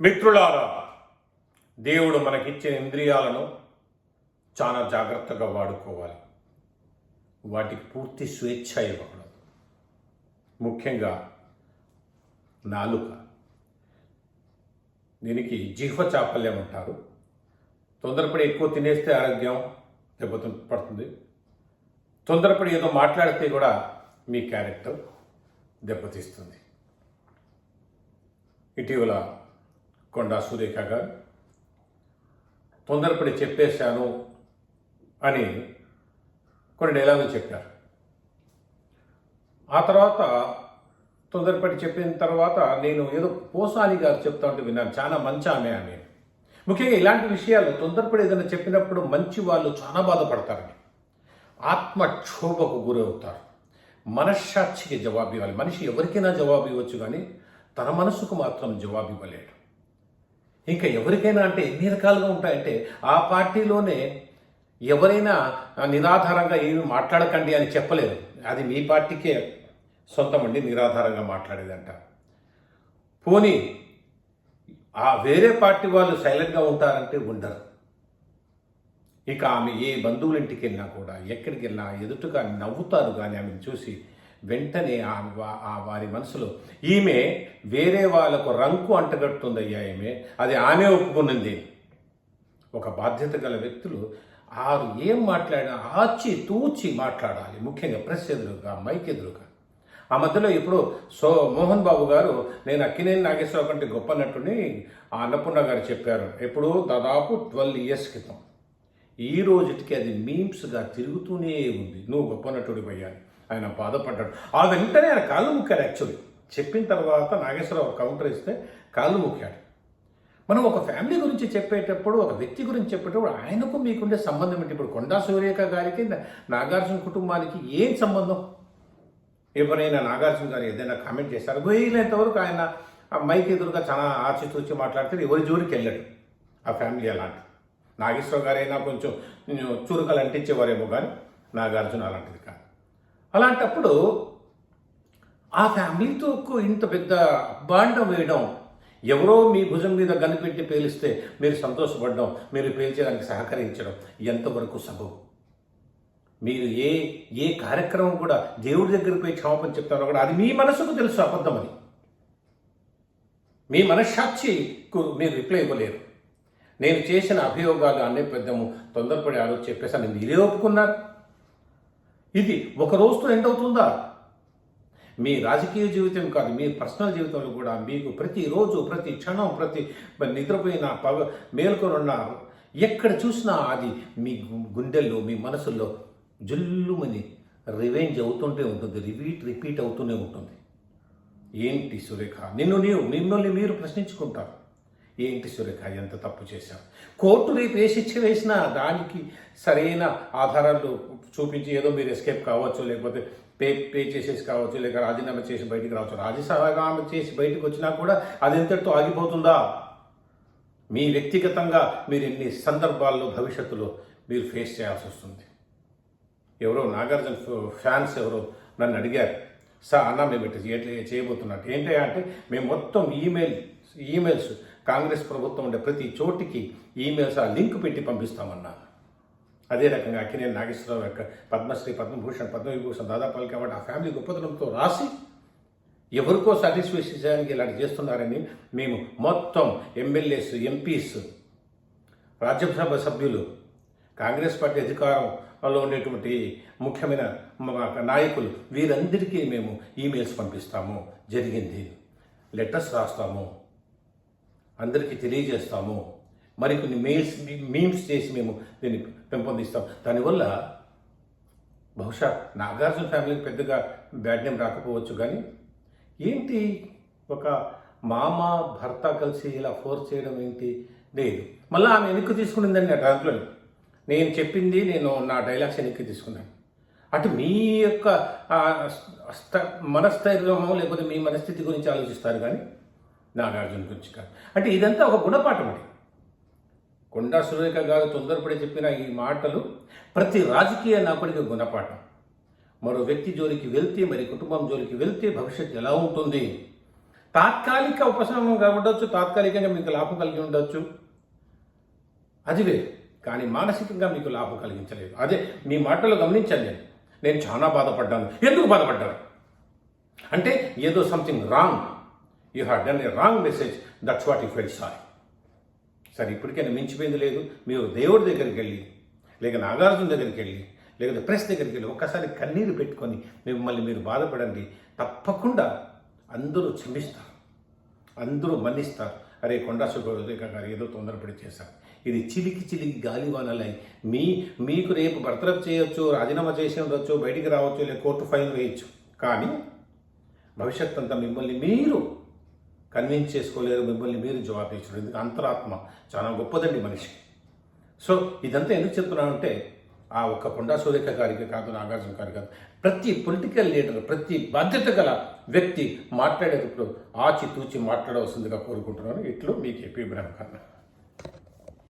మిత్రులారా దేవుడు మనకిచ్చే ఇంద్రియాలను చాలా జాగ్రత్తగా వాడుకోవాలి. వాటికి పూర్తి స్వేచ్ఛ ఇవ్వకూడదు. ముఖ్యంగా నాలుక. దీనికి జీహ్వ చాపల్యం అంటారు. తొందరపడి ఎక్కువ తినేస్తే ఆరోగ్యం దెబ్బతి పడుతుంది. తొందరపడి ఏదో మాట్లాడితే కూడా మీ క్యారెక్టర్ దెబ్బతీస్తుంది. ఇటీవల కొండా సురేఖ గారు తొందరపడి చెప్పేశాను అని కొన్ని డైలాగులు చెప్పారు. ఆ తర్వాత తొందరపడి చెప్పిన తర్వాత నేను ఏదో పోసాని గారు చెప్తా ఉంటే విన్నాను. చాలా మంచి ఆమె అని ముఖ్యంగా ఇలాంటి విషయాలు తొందరపడి ఏదైనా చెప్పినప్పుడు మంచి వాళ్ళు చాలా బాధపడతారని ఆత్మక్షోభకు గురవుతారు. మనశ్శాక్షికి జవాబు ఇవ్వాలి. మనిషి ఎవరికైనా జవాబు ఇవ్వచ్చు కానీ తన మనసుకు మాత్రం జవాబు ఇవ్వలేడు. ఇంకా ఎవరికైనా అంటే ఎన్ని రకాలుగా ఉంటాయంటే ఆ పార్టీలోనే ఎవరైనా నిరాధారంగా ఏమి మాట్లాడకండి అని చెప్పలేదు. అది మీ పార్టీకే సొంతమండి నిరాధారంగా మాట్లాడేదంట. పోనీ ఆ వేరే పార్టీ వాళ్ళు సైలెంట్గా ఉంటారంటే ఉండరు. ఇక ఆమె ఏ బంధువుల ఇంటికి వెళ్ళినా కూడా ఎక్కడికి వెళ్ళినా ఎదుటగా నవ్వుతారు కానీ ఆమెను చూసి వెంటనే ఆ వా- ఆ వారి మనసులో ఈమె వేరే వాళ్ళకు రంకు అంటగడుతుందయ్యా ఈమె. అది ఆమె ఒప్పుకున్నది ఒక బాధ్యత గల వ్యక్తులు ఆరు ఏం మాట్లాడినా ఆచి తూచి మాట్లాడాలి. ముఖ్యంగా ప్రెస్ ఎదురుగా మైక్ ఎదురుగా. ఆ మధ్యలో ఇప్పుడు సో మోహన్ బాబు గారు నేను అక్కినేని నాగేశ్వరరావు కంటే గొప్ప నటుని ఆ అన్నపూర్ణ గారు చెప్పారు. ఎప్పుడు దాదాపు ట్వెల్వ్ ఇయర్స్ క్రితం. ఈ రోజుకి అది మీమ్స్గా తిరుగుతూనే ఉంది. నువ్వు గొప్ప నటుడి పోయాను ఆయన బాధపడ్డాడు. ఆ వెంటనే ఆయన కాళ్ళు ముక్కాడు యాక్చువల్లీ చెప్పిన తర్వాత నాగేశ్వరరావు కౌంటర్ ఇస్తే కాళ్ళు ముక్కాడు. మనం ఒక ఫ్యామిలీ గురించి చెప్పేటప్పుడు ఒక వ్యక్తి గురించి చెప్పేటప్పుడు ఆయనకు మీకుండే సంబంధం ఏంటి? ఇప్పుడు కొండా సూర్యక గారికి నాగార్జున కుటుంబానికి ఏం సంబంధం? ఎవరైనా నాగార్జున గారు ఏదైనా కామెంట్ చేశారు? వీలైనంత వరకు ఆయన ఆ మైక్ ఎదురుగా చాలా ఆచితూచి మాట్లాడితే ఎవరి జోలికి వెళ్ళాడు? ఆ ఫ్యామిలీ అలాంటిది. నాగేశ్వర గారైనా కొంచెం చురుకలు అంటించేవారేమో కానీ నాగార్జున అలాంటిది కాదు. అలాంటప్పుడు ఆ ఫ్యామిలీతో ఇంత పెద్ద బాండం వేయడం ఎవరో మీ భుజం మీద కనిపెట్టి పేలిస్తే మీరు సంతోషపడడం మీరు పేల్చడానికి సహకరించడం ఎంతవరకు సబబు మీరు ఏ ఏ కార్యక్రమం కూడా దేవుడి దగ్గరికి పోయి క్షమాపణ చెప్తారో కూడా అది మీ మనసుకు తెలుసు అబద్ధమని. మీ మనశ్శాక్షికు మీరు రిప్లై ఇవ్వలేరు. నేను చేసిన అభియోగాలు అనే పెద్దము తొందరపడి ఆలోచి చెప్పేసాను మీరే ఒప్పుకున్నారు ఇది ఒక రోజుతో ఎండ్ అవుతుందా? మీ రాజకీయ జీవితం కాదు మీ పర్సనల్ జీవితంలో కూడా మీకు ప్రతిరోజు ప్రతి క్షణం ప్రతి నిద్రపోయిన పగ మేల్కొని ఉన్న ఎక్కడ చూసినా అది మీ గుండెల్లో మీ మనసుల్లో జుల్లుమని రివెంజ్ అవుతుంటే ఉంటుంది రిపీట్ రిపీట్ అవుతూనే ఉంటుంది. ఏంటి సురేఖ? నిన్ను నీవు మిమ్మల్ని మీరు ప్రశ్నించుకుంటారు. ఏంటి సురేఖ ఎంత తప్పు చేశావు కోర్టు రేపు ఏ శిక్ష వేసినా దానికి సరైన ఆధారాలు చూపించి ఏదో మీరు ఎస్కేప్ కావచ్చు లేకపోతే పే పే చేసేసి కావచ్చు లేక రాజీనామా చేసి బయటికి రావచ్చు. రాజీనామా చేసి బయటకు వచ్చినా కూడా అది ఎంతటితో ఆగిపోతుందా? మీ వ్యక్తిగతంగా మీరు ఎన్ని సందర్భాల్లో భవిష్యత్తులో మీరు ఫేస్ చేయాల్సి వస్తుంది? ఎవరో నాగార్జున ఫ్యాన్స్ ఎవరో నన్ను అడిగారు. సార్ అన్న మేము ఇట్లా చేయబోతున్నట్టు. ఏంటి అంటే మేము మొత్తం ఈమెయిల్ ఈమెయిల్స్ కాంగ్రెస్ ప్రభుత్వం ఉండే ప్రతి చోటికి ఈమెయిల్స్ ఆ లింక్ పెట్టి పంపిస్తామన్నా. అదే రకంగా అక్కినేని నాగేశ్వరరావు యొక్క పద్మశ్రీ పద్మభూషణ్ పద్మవిభూషణ్ దాదాపాలు కాబట్టి ఆ ఫ్యామిలీ గొప్పతనంతో రాసి ఎవరికో సాటిస్ఫై చేయడానికి ఇలాంటి చేస్తున్నారని మేము మొత్తం ఎమ్మెల్యేస్ ఎంపీస్ రాజ్యసభ సభ్యులు కాంగ్రెస్ పార్టీ అధికారంలో ఉండేటువంటి ముఖ్యమైన నాయకులు వీరందరికీ మేము ఈమెయిల్స్ పంపిస్తాము. జరిగింది. లెటర్స్ రాస్తాము. అందరికీ తెలియజేస్తాము. మరికొన్ని మెయిల్స్ మీమ్స్ చేసి మేము దీన్ని పెంపొందిస్తాం. దానివల్ల బహుశా నాగార్జున ఫ్యామిలీకి పెద్దగా బ్యాడ్ నేమ్ రాకపోవచ్చు కానీ ఏంటి ఒక మామ భర్త కలిసి ఇలా ఫోర్స్ చేయడం ఏంటి? లేదు. మళ్ళీ ఆమె వెనక్కి తీసుకునిందండి ఆ దాంట్లో. నేను చెప్పింది నేను నా డైలాగ్స్ వెనక్కి తీసుకున్నాను. అటు మీ యొక్క స్థ- మనస్థైర్యమో లేకపోతే మీ మనస్థితి గురించి ఆలోచిస్తారు కానీ నాగార్జున గురించి కాదు. అంటే ఇదంతా ఒక గుణపాఠం అండి కొండా సురేఖ గారు తొందరపడి చెప్పిన ఈ మాటలు ప్రతి రాజకీయ నాయకుడికి గుణపాఠం. మరో వ్యక్తి జోలికి వెళ్తే మరి కుటుంబం జోలికి వెళ్తే భవిష్యత్తు ఎలా ఉంటుంది? తాత్కాలిక ఉపశమనం ఉండొచ్చు తాత్కాలికంగా మీకు లాభం కలిగి ఉండొచ్చు. అది వేరు. కానీ మానసికంగా మీకు లాభం కలిగించలేదు. అదే మీ మాటలు గమనించాను నేను. నేను చాలా బాధపడ్డాను. ఎందుకు బాధపడ్డాను? అంటే ఏదో something wrong you have done a wrong message that's what you feel sorry సరే ఇప్పటికైనా మించిపోయింది లేదు. మీరు దేవుడి దగ్గరికి వెళ్ళి లేక నాగార్జున దగ్గరికి వెళ్ళి లేకపోతే ప్రెస్ దగ్గరికి వెళ్ళి ఒక్కసారి కన్నీరు పెట్టుకొని మిమ్మల్ని మీరు బాధపడండి. తప్పకుండా అందరూ క్షమిస్తారు. అందరూ మన్నిస్తారు. అరే కొండా సుబ్బరేఖ గారు ఏదో తొందరపడి చేశారు. ఇది చిలికి చిలికి గాలివానలై. మీ మీకు రేపు బర్తరఫ్ చేయొచ్చు రాజీనామా చేసి ఉండొచ్చు బయటికి రావచ్చు లేదా కోర్టు ఫైన్ వేయచ్చు. కానీ భవిష్యత్ అంతా మిమ్మల్ని మీరు కన్విన్స్ చేసుకోలేరు మిమ్మల్ని మీరు జవాబు ఇచ్చారు. ఎందుకు అంతరాత్మ. చాలా గొప్పదండి మనిషి. సో ఇదంతా ఎందుకు చెప్తున్నానంటే ఆ ఒక్క కొండా సురేఖ గారికి కాదు నాగార్జున గారి కాదు ప్రతి పొలిటికల్ లీడర్ ప్రతి బాధ్యత గల వ్యక్తి మాట్లాడేటప్పుడు ఆచి తూచి మాట్లాడవలసిందిగా కోరుకుంటున్నాను. ఇట్లు మీకు చెప్పి బ్రహ్మకర్ణ